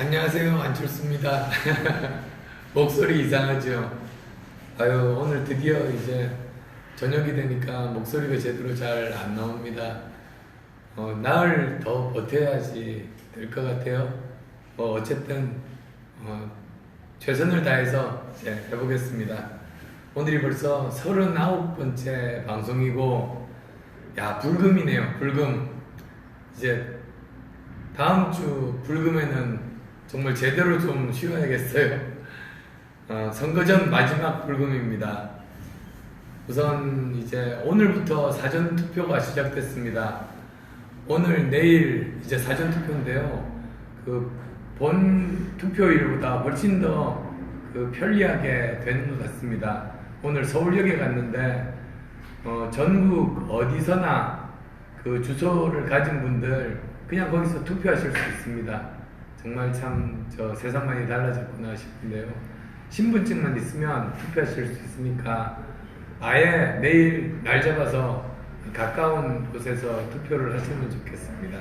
안녕하세요. 안철수입니다. 목소리 이상하죠? 아유 오늘 드디어 이제 저녁이 되니까 목소리가 제대로 잘 안 나옵니다. 어, 나흘 더 버텨야지 될 것 같아요. 뭐 어쨌든 어, 최선을 다해서 이제 해보겠습니다. 오늘이 벌써 39번째 방송이고 야 불금이네요 불금. 이제 다음 주 불금에는 정말 제대로 좀 쉬어야겠어요. 어, 선거 전 마지막 불금입니다. 우선 이제 오늘부터 사전 투표가 시작됐습니다. 오늘 내일 이제 사전 투표인데요. 그 본 투표일보다 훨씬 더 그 편리하게 되는 것 같습니다. 오늘 서울역에 갔는데 어, 전국 어디서나 그 주소를 가진 분들 그냥 거기서 투표하실 수 있습니다. 정말 참 저 세상 많이 달라졌구나 싶은데요. 신분증만 있으면 투표하실 수 있으니까 아예 내일 날 잡아서 가까운 곳에서 투표를 하시면 좋겠습니다.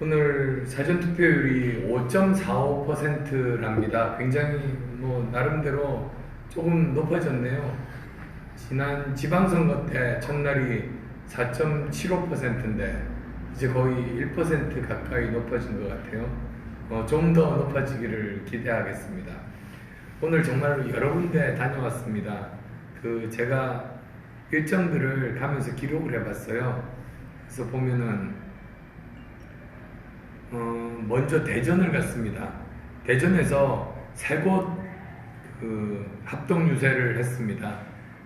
오늘 사전 투표율이 5.45%랍니다. 굉장히 뭐 나름대로 조금 높아졌네요. 지난 지방선거 때 첫날이 4.75%인데 이제 거의 1% 가까이 높아진 것 같아요. 어, 좀 더 높아지기를 기대하겠습니다. 오늘 정말로 여러 군데 다녀왔습니다. 그 제가 일정들을 가면서 기록을 해봤어요. 그래서 보면은 어, 먼저 대전을 갔습니다. 대전에서 세곳 그 합동 유세를 했습니다.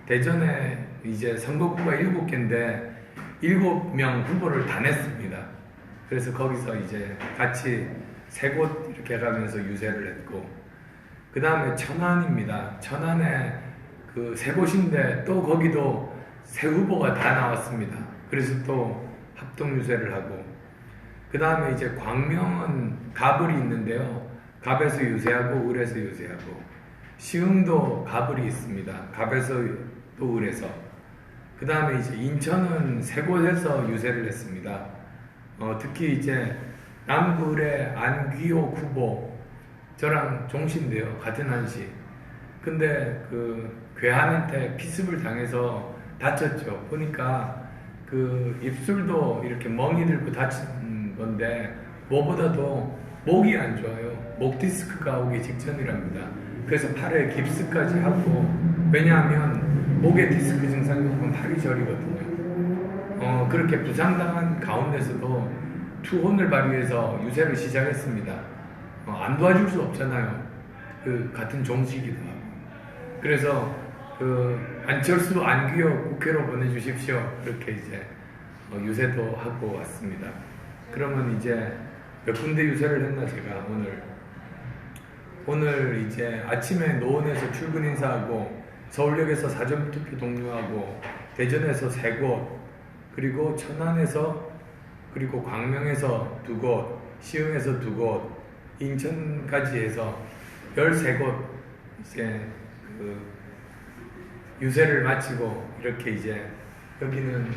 대전에 이제 선거구가 7개인데 7명 후보를 다 냈습니다. 그래서 거기서 이제 같이 세 곳 이렇게 가면서 유세를 했고 그 다음에 천안입니다. 천안에 그 세 곳인데 또 거기도 세 후보가 다 나왔습니다. 그래서 또 합동 유세를 하고 그 다음에 이제 광명은 가불이 있는데요. 갑에서 유세하고 을에서 유세하고 시흥도 가불이 있습니다. 갑에서 또 을에서 그 다음에 이제 인천은 세 곳에서 유세를 했습니다. 어, 특히 이제 남구의 안귀호 후보 저랑 종신데요. 같은 한시. 근데 그 괴한한테 피습을 당해서 다쳤죠. 보니까 그 입술도 이렇게 멍이 들고 다친 건데 뭐보다도 목이 안 좋아요. 목 디스크가 오기 직전이랍니다. 그래서 팔에 깁스까지 하고 왜냐하면 목에 디스크 증상이 오면 팔이 저리거든요. 어, 그렇게 부상당한 가운데서도 투혼을 발휘해서 유세를 시작했습니다. 어, 안 도와줄 수 없잖아요. 그 같은 종식이기도 하고. 그래서 그 안철수 안규호 국회로 보내주십시오. 그렇게 이제 어, 유세도 하고 왔습니다. 그러면 이제 몇 군데 유세를 했나 제가 오늘 오늘 이제 아침에 노원에서 출근 인사하고 서울역에서 사전투표 동료하고 대전에서 세 곳 그리고 천안에서 그리고 광명에서 두 곳 시흥에서 두 곳 인천까지 해서 13곳 이제 그 유세를 마치고 이렇게 이제 여기는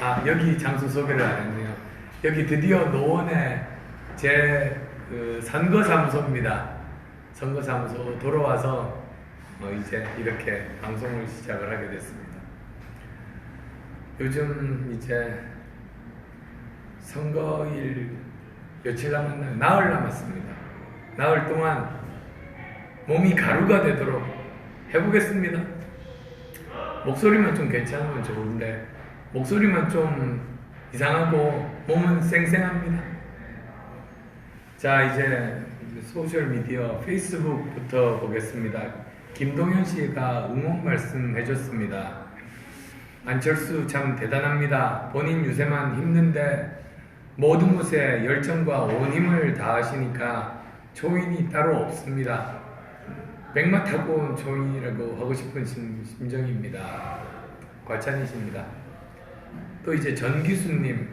아 여기 장소 소개를 안 했네요. 여기 드디어 노원에 제그 선거사무소입니다. 선거사무소 돌아와서 어 이제 이렇게 방송을 시작을 하게 됐습니다. 요즘 이제 선거일 며칠 남았나요? 나흘 남았습니다. 나흘 동안 몸이 가루가 되도록 해보겠습니다. 목소리만 좀 괜찮으면 좋은데 목소리만 좀 이상하고 몸은 쌩쌩합니다. 자 이제 소셜 미디어 페이스북부터 보겠습니다. 김동현 씨가 응원 말씀 해줬습니다. 안철수 참 대단합니다. 본인 유세만 힘든데 모든 곳에 열정과 온 힘을 다하시니까 초인이 따로 없습니다. 맥마 타고 온 초인이라고 하고 싶은 심, 심정입니다. 과찬이십니다. 또 이제 전기수님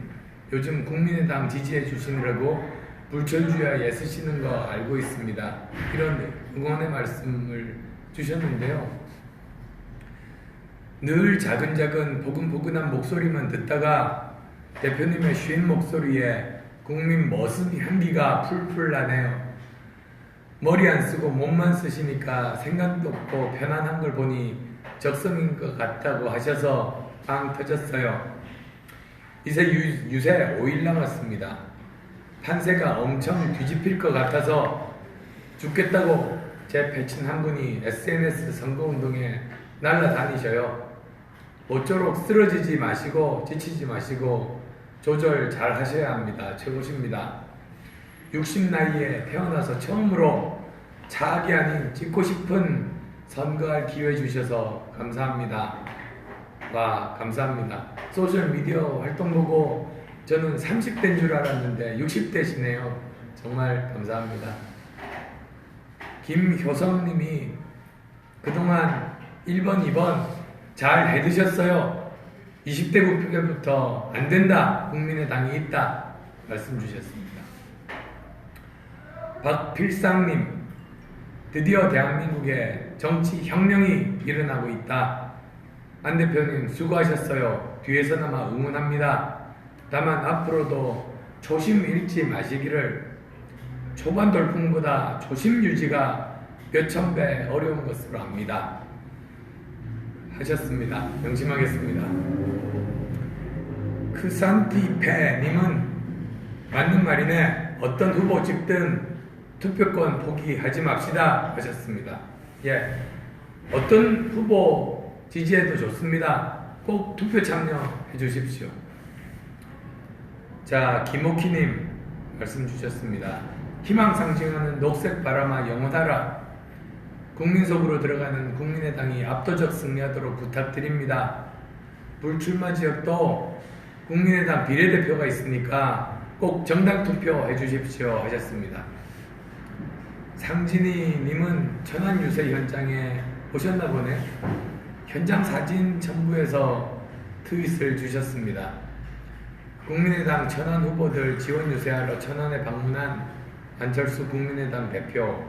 요즘 국민의당 지지해 주시느라고 불철주야 애쓰시는 거 알고 있습니다. 이런 응원의 말씀을 주셨는데요. 늘 작은작은 보근보근한 목소리만 듣다가 대표님의 쉰 목소리에 국민 머슴 향기가 풀풀 나네요. 머리 안 쓰고 몸만 쓰시니까 생각도 없고 편안한 걸 보니 적성인 것 같다고 하셔서 빵 터졌어요. 이제 유, 유세 5일 남았습니다. 판세가 엄청 뒤집힐 것 같아서 죽겠다고 제 패친 한 분이 SNS 선거운동에 날라다니셔요. 모쪼록 쓰러지지 마시고 지치지 마시고 조절 잘 하셔야 합니다. 최고십니다. 60 나이에 태어나서 처음으로 자기 아닌 찍고 싶은 선거할 기회 주셔서 감사합니다. 와 감사합니다. 소셜 미디어 활동 보고 저는 30대인 줄 알았는데 60대시네요. 정말 감사합니다. 김효성님이 그동안 1번, 2번 잘 해드셨어요. 20대 국회부터 안 된다. 국민의당이 있다. 말씀 주셨습니다. 박필상님, 드디어 대한민국에 정치 혁명이 일어나고 있다. 안 대표님 수고하셨어요. 뒤에서나마 응원합니다. 다만 앞으로도 초심 잃지 마시기를 초반 돌풍보다 초심 유지가 몇천 배 어려운 것으로 압니다. 하셨습니다. 명심하겠습니다. 크산티페님은 맞는 말이네. 어떤 후보 찍든 투표권 포기하지 맙시다. 하셨습니다. 예. 어떤 후보 지지해도 좋습니다. 꼭 투표 참여해 주십시오. 자, 김옥희님 말씀 주셨습니다. 희망 상징하는 녹색 바람아 영원하라. 국민 속으로 들어가는 국민의당이 압도적 승리하도록 부탁드립니다. 불출마 지역도 국민의당 비례대표가 있으니까 꼭 정당 투표해 주십시오 하셨습니다. 상진이님은 천안 유세 현장에 오셨나 보네. 현장 사진 첨부해서 트윗을 주셨습니다. 국민의당 천안 후보들 지원 유세하러 천안에 방문한 안철수 국민의당 대표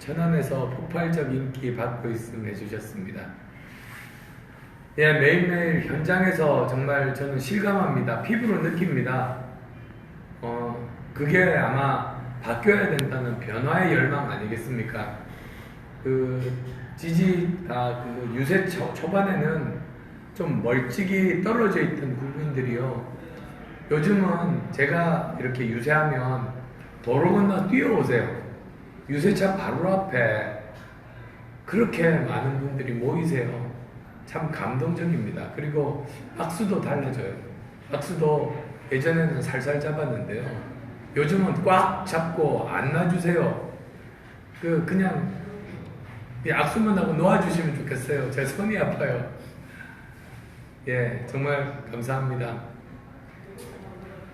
천안에서 폭발적 인기 받고 있음 해주셨습니다. 예, 매일매일 현장에서 정말 저는 실감합니다. 피부로 느낍니다. 어, 그게 아마 바뀌어야 된다는 변화의 열망 아니겠습니까? 그 지지 아, 그 유세 초, 초반에는 좀 멀찍이 떨어져 있던 국민들이요. 요즘은 제가 이렇게 유세하면 도로 건너 뛰어오세요. 유세차 바로 앞에 그렇게 많은 분들이 모이세요. 참 감동적입니다. 그리고 악수도 달라져요. 악수도 예전에는 살살 잡았는데요. 요즘은 꽉 잡고 안 놔주세요. 그 그냥 이 악수만 하고 놓아주시면 좋겠어요. 제 손이 아파요. 예, 정말 감사합니다.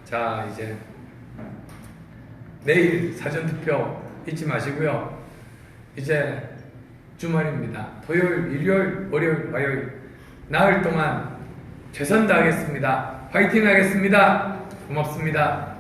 자, 이제 내일 사전투표 잊지 마시고요. 이제 주말입니다. 토요일, 일요일, 월요일, 화요일 나흘 동안 최선 다하겠습니다. 화이팅 하겠습니다. 고맙습니다.